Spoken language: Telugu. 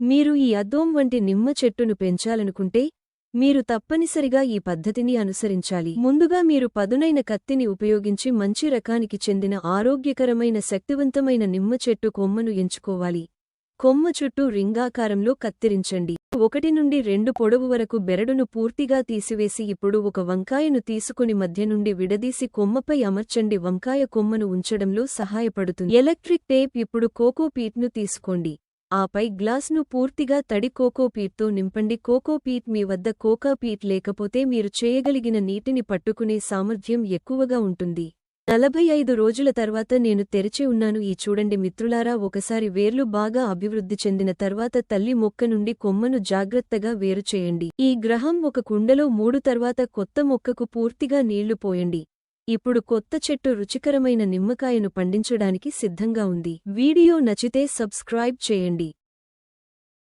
మీరు ఈ అద్దోం వంటి నిమ్మ చెట్టును పెంచాలనుకుంటే మీరు తప్పనిసరిగా ఈ పద్ధతిని అనుసరించాలి. ముందుగా మీరు పదునైన కత్తిని ఉపయోగించి మంచి రకానికి చెందిన ఆరోగ్యకరమైన శక్తివంతమైన నిమ్మ చెట్టు కొమ్మను ఎంచుకోవాలి. కొమ్మ చుట్టూ రింగాకారంలో కత్తిరించండి. ఒకటి నుండి రెండు పొడవు వరకు బెరడును పూర్తిగా తీసివేసి ఇప్పుడు ఒక వంకాయను తీసుకుని మధ్య నుండి విడదీసి కొమ్మపై అమర్చండి. వంకాయ కొమ్మను ఉంచడంలో సహాయపడుతుంది. ఎలక్ట్రిక్ టేప్ ఇప్పుడు కోకోపీట్ను తీసుకోండి. ఆపై గ్లాస్ను పూర్తిగా తడి కోకోపీట్తో నింపండి. కోకోపీట్ మీ వద్ద కోకాపీట్ లేకపోతే మీరు చేయగలిగిన నీటిని పట్టుకునే సామర్థ్యం ఎక్కువగా ఉంటుంది. నలభై ఐదు రోజుల తర్వాత నేను తెరిచి ఉన్నాను. ఈ చూడండి మిత్రులారా ఒకసారి వేర్లు బాగా అభివృద్ధి చెందిన తర్వాత తల్లి మొక్క నుండి కొమ్మను జాగ్రత్తగా వేరు చేయండి. ఈ గ్రహం ఒక కుండలో మూడు తర్వాత కొత్త మొక్కకు పూర్తిగా నీళ్ళు పోయండి. ఇప్పుడు కొత్త చెట్టు రుచికరమైన నిమ్మకాయను పండించడానికి సిద్ధంగా ఉంది. వీడియో నచ్చితే సబ్స్క్రైబ్ చేయండి.